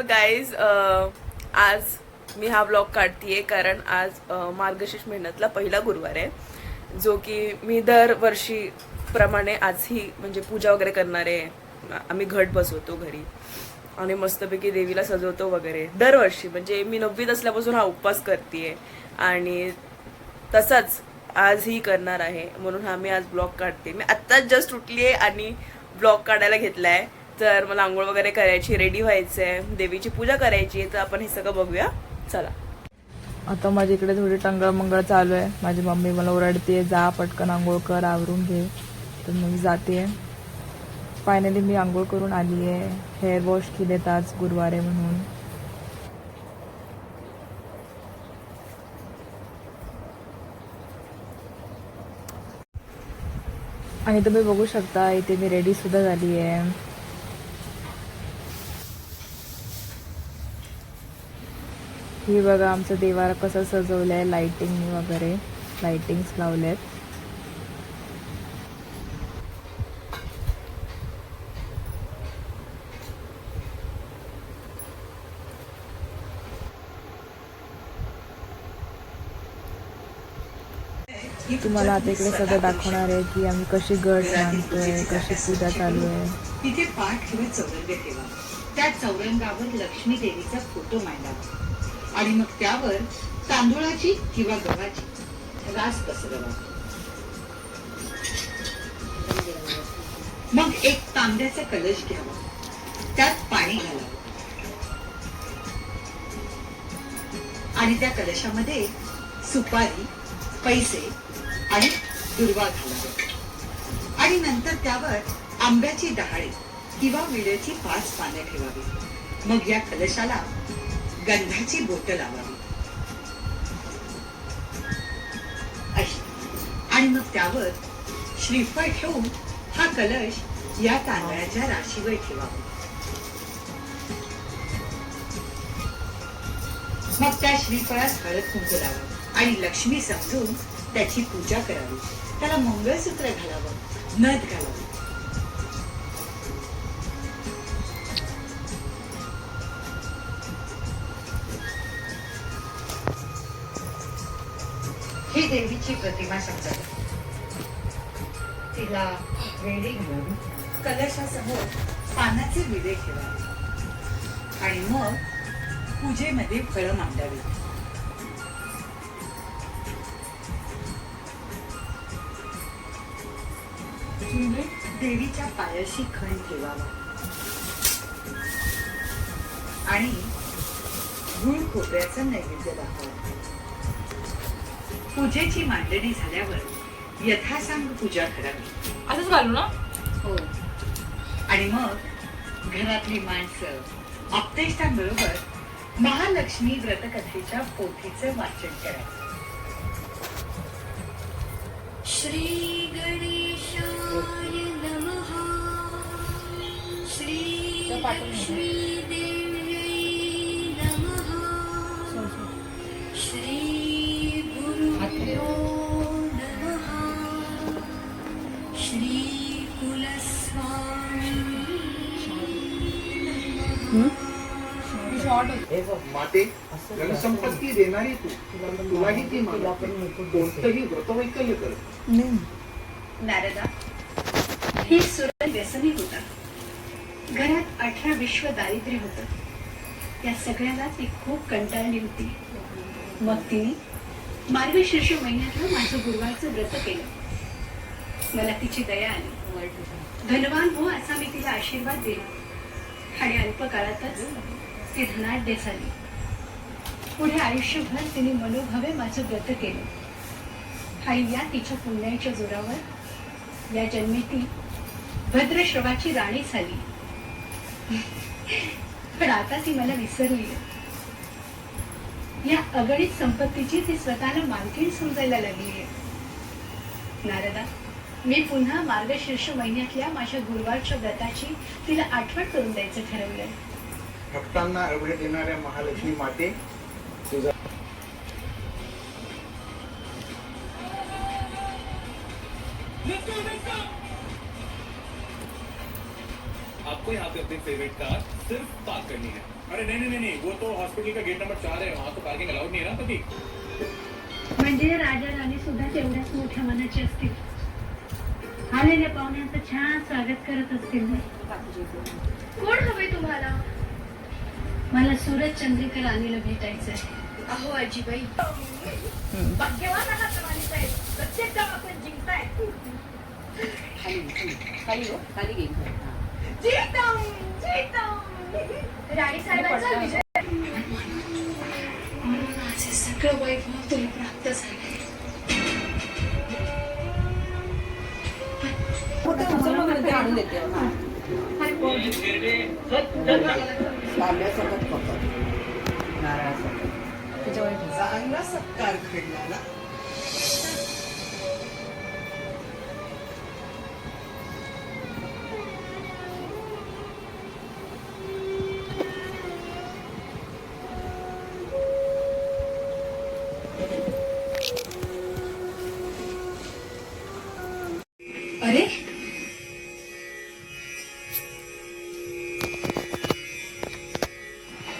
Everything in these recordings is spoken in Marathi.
तर गाईज uh, आज मी हा ब्लॉग काढतीये कारण आज मार्गशीर्ष महिन्यातला पहिला गुरुवार आहे जो की मी दरवर्षी प्रमाणे आजही म्हणजे पूजा वगैरे करणार आहे आम्ही घट बसवतो घरी. आणि मस्तपैकी देवीला सजवतो वगैरे. दरवर्षी म्हणजे मी नववीत असल्यापासून हा उपवास करते आणि तसाच आजही करणार आहे म्हणून हा मी आज ब्लॉग काढते. मी आत्ताच जस्ट उठली आहे आणि ब्लॉग काढायला घेतला आहे तर मला आंघोळ वगैरे करायची रेडी व्हायचं आहे देवीची पूजा करायची आहे तर आपण हे सगळं बघूया. चला. आता माझ्या इकडे थोडी टंगळ मंगळ चालू आहे. माझी मम्मी मला ओरडते जा पटकन आंघोळ कर आवरून घे. तर मग जाते. फायनली मी आंघोळ करून आली आहे. हेअर वॉश केले आज गुरुवार आहे म्हणून. आणि तुम्ही बघू शकता इथे मी रेडी सुद्धा झाली आहे. हे बघा आमचं देवारा कसं सजवलं आहे लाइटिंग वगैरे लाइटिंग्स लावल्यात तुम्हाला आता इकडे सगळं दाखवणार आहे की आम्ही कशी गट मानतोय कशी पूजा चालू आहे. तिथे पाठ किंवा चौरंग ठेवा. त्या चौरंगावर लक्ष्मी देवीचा फोटो मांडावा. आणि मग त्यावर तांदुळाची किंवा गव्हाची रास पसरवा. मग एक तांब्याचा कलश घ्यावा. त्यात पाणी घालावं. आणि त्या कलशामध्ये सुपारी पैसे आणि दुर्वा घालावे. आणि नंतर त्यावर आंब्याची डहाळी किंवा विड्याची पाच पानं ठेवावी. मग या कलशाला गंधाची बोट लावावी. आणि मग त्यावर श्रीफळ ठेवून हा कलश या तांदळाच्या राशीवर ठेवावा. मग त्या श्रीफळात हळद कुंकू लावा आणि लक्ष्मी समजून त्याची पूजा करावी. त्याला मंगळसूत्र घालावं नथ घालावं. देवीची प्रतिमा समजा तिला वेळी घेऊन कलशासमोर पानाचे विडे ठेवावे आणि मग पूजेमध्ये फळं मांडावी. देवीच्या पायाशी खण ठेवावा आणि गुळ खोबऱ्याचा नैवेद्य दाखवा पूजेची मांडणी झाल्यावर यथासांग पूजा करावी. असंच घालू ना? हो. आणि मग घरातली माणसं आप्तेष्टांबरोबर महालक्ष्मी व्रतकथेच्या पोथीचं वाचन करावं. श्री गणेशाय नमः. श्री लक्ष्मी माते धनसंपत्ती देणारी तू. तुलाही ती कोणतंही व्रतवैकल्य कर. नारदा ही सुरत व्यसनी होता घरात अठरा विश्व दारिद्र्य होत. या सगळ्याला ती खूप कंटाळली होती. मग तिने मार्गशीर्ष महिन्यातलं माझं गुरुवारचं व्रत केलं. मला तिची दया आली. धनवान हो असा मी तिला आशीर्वाद दिला. आणि अल्प काळातच ती धनाढ्य झाली पुढे आयुष्यभर तिने मनोभावे माझं व्रत केलं. आणि या तिच्या पुण्याच्या जोरावर या जन्मी ती भद्रश्रवाची राणी झाली. पण आता ती मला विसरली. या अगणित संपत्तीची ती स्वतःला मालकीण समजायला लागली आहे. नारदा मी पुन्हा मार्गशीर्ष महिन्यातल्या माझ्या गुरुवारच्या व्रताची तिला आठवण करून द्यायचं ठरवलंय. भक्तांना अवघड देणाऱ्या महालक्ष्मी माते. तुझा आपको यहाँ पे अपनी फेवरेट कार सिर्फ़ पार्क करनी है। अरे नहीं नहीं नहीं वो तो हॉस्पिटल का गेट नंबर चार है वहाँ तो पार्किंग अलाउड नहीं है ना कभी म्हणजे राजा राणी सुद्धा तेवढ्याच मोठ्या मनाचे असतील. आलेल्या पाहुण्यांचं छान स्वागत करत असतील. कोण हवे तुम्हाला? मला सूरज चंद्रिका राणीला भेटायचं आहे अहो आजीबाई. भाग्यवान आहात राणी साहेब. प्रत्येक काम आपण जिंकताय. जिंकताम, जिंकताम. राणी साहेबांचा विजय. माझे सगळं वैभव तुला प्राप्त झाले. चांगला सत्कार घडला ना?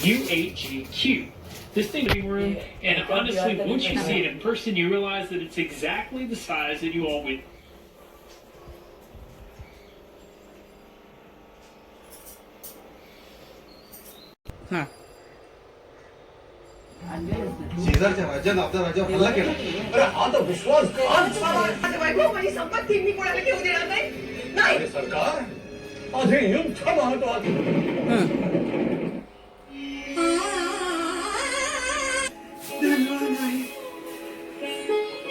UHGQ. This thing living room, and honestly, once you see it in person, you realize that it's exactly the size that you all would. शेजारच्या राज्यानं आपल्या राज्यावर हल्ला केला. अरे हा तर विश्वासघात माझं वैभव माझी संपत्ती मी कोणाला घेऊ देणार नाही. नाही. अरे सरकार. आज हे. युद्ध महत्वाचं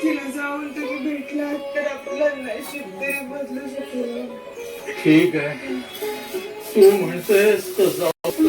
तिला जाऊन तुम्ही भेटला तर आपलं नशीब तरी बदलू शकेल. ठीक आहे. तू म्हणतेस तर जाऊ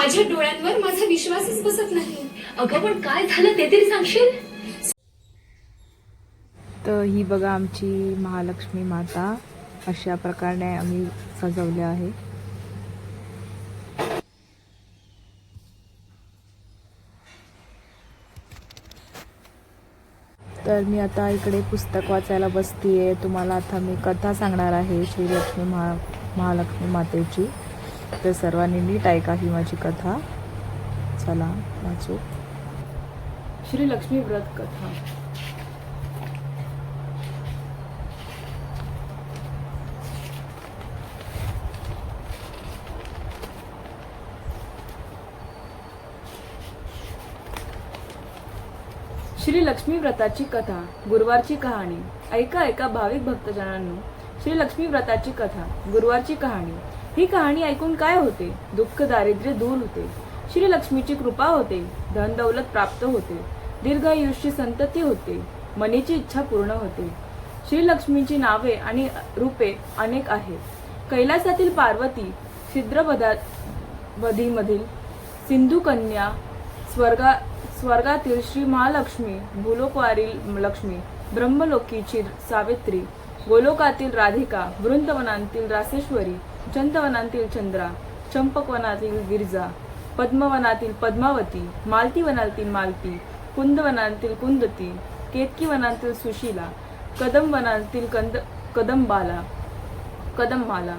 माझ्या डोळ्यांवर माझा विश्वासच बसत नाही. अगं पण काय झालं ते तरी सांगशील? तर ही बघा आमची महालक्ष्मी माता. अशा प्रकारे आम्ही सजवले आहे. तर मी आता इकडे पुस्तक वाचायला बसतीये. तुम्हाला आता मी कथा सांगणार आहे श्रीलक्ष्मी महा महालक्ष्मी मातेची. तर सर्वांनी नीट ऐका ही माझी कथा. चला वाचू. श्री लक्ष्मी व्रत कथा. श्री लक्ष्मी व्रताची कथा गुरुवारची कहाणी. ऐका ऐका भाविक भक्तजनांनो. श्री लक्ष्मी व्रताची कथा गुरुवारची कहाणी. ही कहाणी ऐकून काय होते? दुःख दारिद्र्य दूर होते. श्री लक्ष्मीची कृपा होते. धनदौलत प्राप्त होते. दीर्घायुष्य संतती होते. मनीची इच्छा पूर्ण होते. श्रीलक्ष्मीची नावे आणि रूपे अनेक आहेत. कैलासातील पार्वती छिद्रपदाधीमधील वधीमधील सिंधुकन्या स्वर्गा स्वर्गातील श्री महालक्ष्मी भूलोकवारील लक्ष्मी ब्रह्मलोकीची सावित्री गोलोकातील राधिका वृंदवनांतील रासेश्वरी चंदवनातील चंद्रा चंपकवनातील गिरजा पद्मवनातील पद्मावती मालतीवनातील मालती कुंदवनातील कुंदती केतकीवनातील सुशीला कदमवनातील कंद कदंबाला कदममाला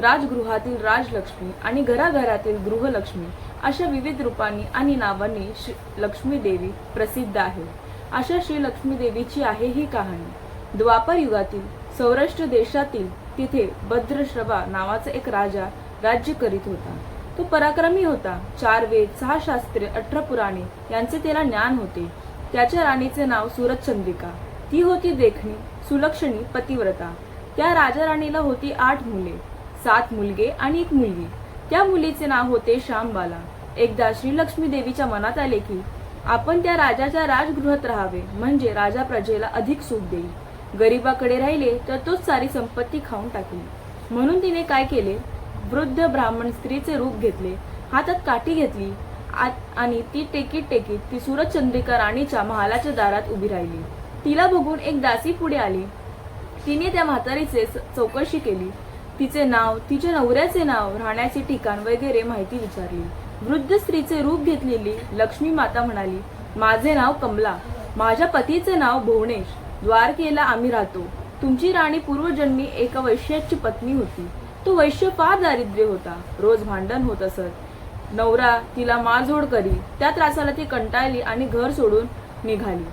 राजगृहातील राजलक्ष्मी आणि घराघरातील गृहलक्ष्मी अशा विविध रूपांनी आणि नावांनी श्री लक्ष्मी देवी प्रसिद्ध आहे. अशा श्री लक्ष्मी देवीची आहे ही कहाणी. द्वापर युगातील सौराष्ट्र देशातील तिथे भद्रश्रवा नावाचा एक राजा राज्य करीत होता. तो पराक्रमी होता. चार वेद सहा शास्त्रे अठरा पुराणे यांचे त्याला ज्ञान होते. त्याच्या राणीचे नाव सुरतचंद्रिका ती होती देखणी सुलक्षणी पतिव्रता. त्या राजा राणीला होती आठ मुले सात मुलगे आणि एक मुलगी. त्या मुलीचे नाव होते श्यामबाला. एकदा श्रीलक्ष्मी देवीच्या मनात आले की आपण त्या राजाच्या राजगृहात राहावे म्हणजे राजा प्रजेला अधिक सुख देईल. गरिबाकडे राहिले तर तोच सारी संपत्ती खाऊन टाकली. म्हणून तिने काय केले? वृद्ध ब्राह्मण स्त्रीचे रूप घेतले. हातात काठी घेतली. आणि ती टेकीत टेकीत ती सूरजचंद्रिका राणीच्या महालाच्या दारात उभी राहिली. तिला बघून एक दासी पुढे आली. तिने त्या म्हातारीचे चौकशी केली. तिचे नाव तिच्या नवऱ्याचे नाव राहण्याचे ठिकाण वगैरे माहिती विचारली. वृद्ध स्त्रीचे रूप घेतलेली लक्ष्मी माता म्हणाली माझे नाव कमला. माझ्या पतीचे नाव भुवनेश. द्वारकेला आम्ही राहतो. तुमची राणी पूर्वजन्मी एका वैश्याची पत्नी होती. तो वैश्य फार दारिद्र्य होता. रोज भांडण होत असत. नवरा तिला मारझोड करी त्या त्रासाला ती कंटाळली आणि घर सोडून निघाली.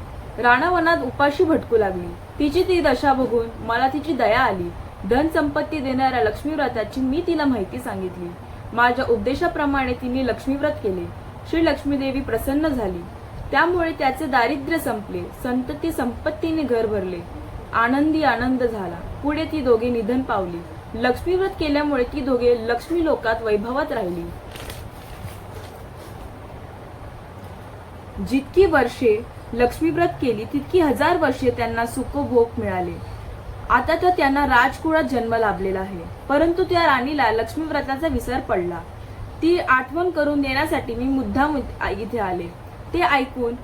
राणावनात उपाशी भटकू लागली. तिची ती दशा बघून मला तिची दया आली. धन संपत्ती देणाऱ्या लक्ष्मीव्रताची मी तिला माहिती सांगितली. माझ्या उद्देशाप्रमाणे तिने लक्ष्मीव्रत केले. श्री लक्ष्मीदेवी प्रसन्न झाली. त्यामुळे त्याचे दारिद्र्य संपले. संतती संपत्तीने घर भरले. आनंदी आनंद झाला. पुढे ती दोघे निधन पावली. लक्ष्मीव्रत केल्यामुळे ती दोघे लक्ष्मी लोकात वैभवात राहिली. जितकी वर्षे लक्ष्मीव्रत केली तितकी हजार वर्षे त्यांना सुखभोग मिळाले. आता तर त्यांना राजकुळात जन्म लाभलेला आहे. परंतु त्या राणीला लक्ष्मीव्रताचा विसर पडला. ती आठवण करून देण्यासाठी मी मुद्दाम इथे आले. ते ऐकून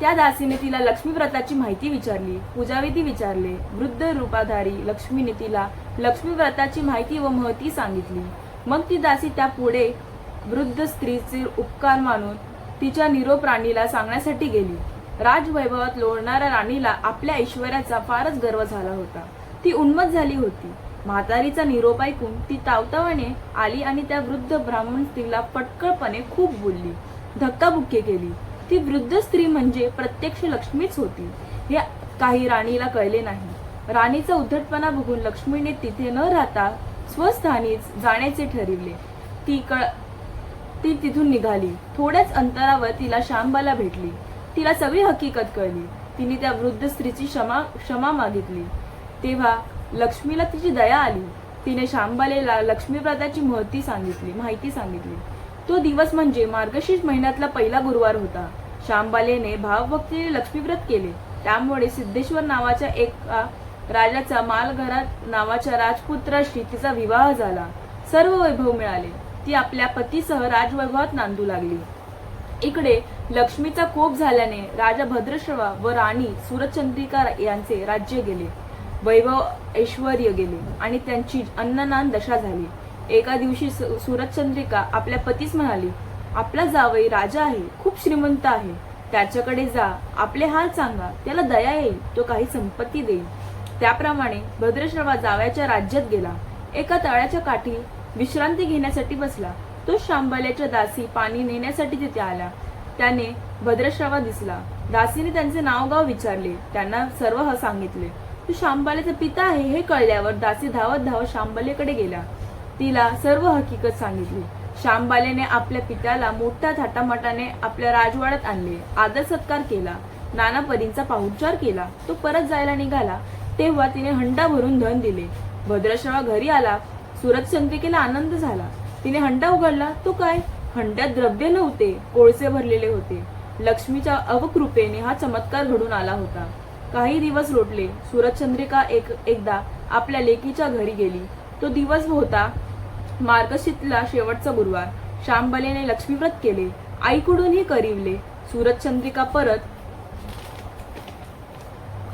त्या दासीने तिला लक्ष्मीव्रताची माहिती विचारली पूजाविधी विचारले वृद्ध रूपाधारी लक्ष्मीने तिला लक्ष्मीव्रताची माहिती व महती सांगितली. मग ती दासी त्या पुढे वृद्ध स्त्रीचे उपकार मानून तिच्या निरोप राणीला सांगण्यासाठी गेली. राजवैभवात लोळणाऱ्या राणीला आपल्या ऐश्वर्याचा फारच गर्व झाला होता. ती उन्मत झाली होती. म्हातारीचा निरोप ऐकून ती तावतावाने आली आणि त्या वृद्ध ब्राह्मण स्त्रीला पटकळपणे खूप बोलली. धक्काबुक्की केली. ती वृद्ध स्त्री म्हणजे प्रत्यक्ष लक्ष्मीच होती. हे काही राणीला कळले नाही. राणीचा उद्धटपणा बघून लक्ष्मीने तिथे न राहता स्वस्थानीच जाण्याचे ठरविले. ती कळ ती तिथून निघाली. थोड्याच अंतरावर तिला श्यामबाला भेटली. तिला सगळी हकीकत कळली. तिने त्या वृद्ध स्त्रीची क्षमा क्षमा मागितली. तेव्हा लक्ष्मीला तिची दया आली. तिने श्यामबालेला लक्ष्मीप्रदाची महती सांगितली माहिती सांगितली. तो दिवस म्हणजे मार्गशीर्ष महिन्यातला पहिला गुरुवार होता. श्यामबालेने भावभक्तीने लक्ष्मीव्रत केले. त्यामुळे सिद्धेश्वर नावाच्या एका राजाचा मालघरात नावाच्या राजपुत्राशी तिचा विवाह झाला. सर्व वैभव मिळाले. ती आपल्या पतीसह राजवैभवात नांदू लागली. इकडे लक्ष्मीचा कोप झाल्याने राजा भद्रश्रवा व राणी सुरचंद्रिका यांचे राज्य गेले. वैभव ऐश्वर गेले आणि त्यांची अन्ननान दशा झाली. एका दिवशी सु- सुरतचंद्रिका आपल्या पतीस म्हणाली आपला जावई राजा आहे खूप श्रीमंत आहे. त्याच्याकडे जा आपले हाल सांगा त्याला दया येईल तो काही संपत्ती देईल. त्याप्रमाणे भद्रश्रवा जावयाच्या राज्यात गेला. एका तळ्याच्या काठी विश्रांती घेण्यासाठी बसला. तो शांबल्याच्या दासी पाणी नेण्यासाठी तिथे आला. त्याने भद्रश्रवा दिसला. दासीने त्यांचे नाव गाव विचारले. त्यांना सर्व ह सांगितले. तो शांबाल्याचा पिता आहे हे कळल्यावर दासी धावत धावत शांबलेकडे गेला. तिला सर्व हकीकत सांगितली. शांबालेने आपल्या पित्याला मोठ्या थाटामाटाने आपल्या राजवाड्यात आणले. आदर सत्कार केला. नाना परींचा पाहुणचार केला. तो परत जायला निघाला. तेव्हा तिने हंडा भरून धन दिले. भद्रश्रवा घरी आला. सुरत संतिकेला आनंद झाला. तिने हंडा उघडला. तो काय? हंड्यात द्रव्य नव्हते. कोळसे भरलेले होते. लक्ष्मीच्या अवकृपेने हा चमत्कार घडून आला होता. काही दिवस लोटले. सूरजचंद्रिका एक एकदा आपल्या लेकीच्या घरी गेली. तो दिवस होता मार्गशीतला शेवटचा गुरुवार. श्यामबलेने लक्ष्मीव्रत केले. आईकडूनही करीवले. सूरजचंद्रिका परत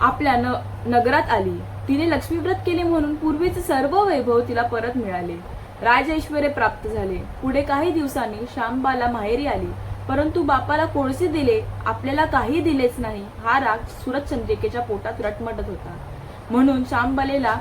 आपल्या न नगरात आली. तिने लक्ष्मीव्रत केले म्हणून पूर्वीचे सर्व वैभव तिला परत मिळाले. राज ऐश्वर्य प्राप्त झाले. पुढे काही दिवसांनी श्यामबाला माहेरी आली. परंतु बापाला कोळसे दिले? आपल्याला काही दिलेच नाही. हा राग सूरजचंद्रिकेच्या पोटात रटमटत होता. म्हणून श्यामबालेला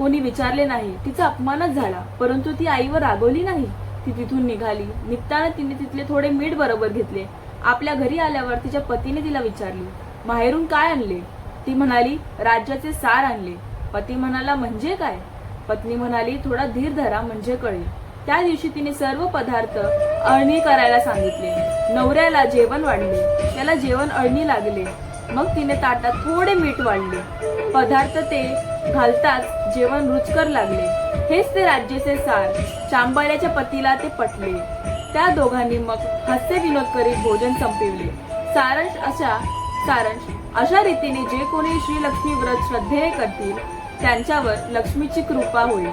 कोणी विचारले नाही तिचा अपमानच झाला. परंतु ती आईवर रागवली नाही. ती तिथून निघाली. निघताना तिने तिथले थोडे मीठ बरोबर घेतले. आपल्या घरी आल्यावर तिच्या पतीने तिला विचारली माहेरून काय आणले? ती म्हणाली राज्याचे सार आणले. पती म्हणाला म्हणजे काय? पत्नी म्हणाली थोडा धीर धरा म्हणजे कळेल. त्या दिवशी तिने सर्व पदार्थ अळणी करायला सांगितले. नवऱ्याला जेवण वाढले. त्याला जेवण अळणी लागले. मग तिने ताटात थोडे मीठ वाढले. पदार्थ ते घालताच जेवण रुचकर लागले. हेच ते राज्याचे सार. चांबाल्याच्या पतीला ते पटले. त्या दोघांनी मग हास्य विनोद करीत भोजन संपविले. सारंश अशा सारांश अशा रीतीने जे कोणी श्री लक्ष्मी व्रत श्रद्धेने करतील त्यांच्यावर लक्ष्मीची कृपा होईल.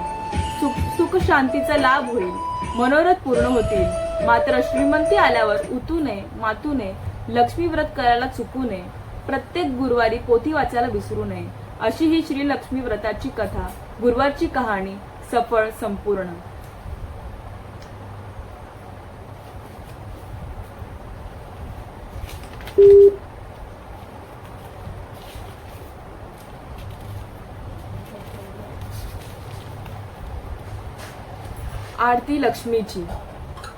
सुख सुख शांतीचा लाभ होईल. मनोरथ पूर्ण होतील. मात्र श्रीमंती आल्यावर उतूने मातूने लक्ष्मी व्रत करायला चुकू नये. प्रत्येक गुरुवारी पोथी वाचायला विसरू नये. अशी ही श्री लक्ष्मी व्रताची कथा गुरुवारची कहाणी सफळ संपूर्ण. आरती लक्ष्मीची.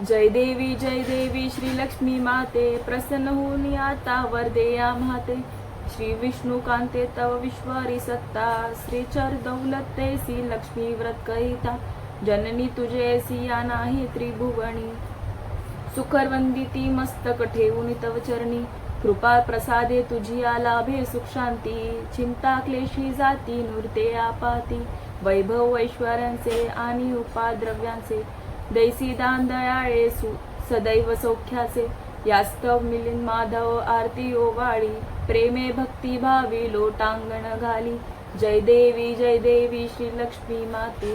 जय देवी जय देवी श्री लक्ष्मी माते प्रसन्न होऊन आता वरदे या माते. श्री विष्णू तव विश्वरी सत्ता श्रीचर दौलत लक्ष्मी व्रत कहिता जननी तुझे सिया नाही त्रिभुवनी। सुखरवंदी ती मस्तक ठेवून तव चरणी कृपा प्रसादे तुझी लाभे सुख शांती चिंता क्लेशी जाती नृते आपाती। वैभव ऐश्वर्यांचे आणि उपाद्रव्यांचे दैसी दान दयाळे सु सदैव सौख्याचे। यास्तव मिलिंद माधव आरती ओवाळी। प्रेमे भक्ती भावी लोटांगण घाली। जय देवी जय देवी श्री लक्ष्मी माते।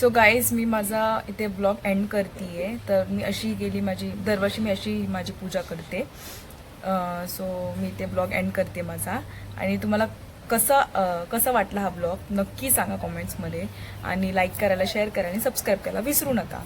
सो गाईज मी माझा इथे ब्लॉग एंड करते तर मी अशी गेली माझी दरवर्षी मी अशी माझी पूजा करते. सो मी ते ब्लॉग एंड करते माझा. आणि तुम्हाला कसा कसा वाटला हा ब्लॉग नक्की सांगा कॉमेंट्समध्ये आणि लाईक करायला शेअर करायला आणि सबस्क्राईब करायला विसरू नका.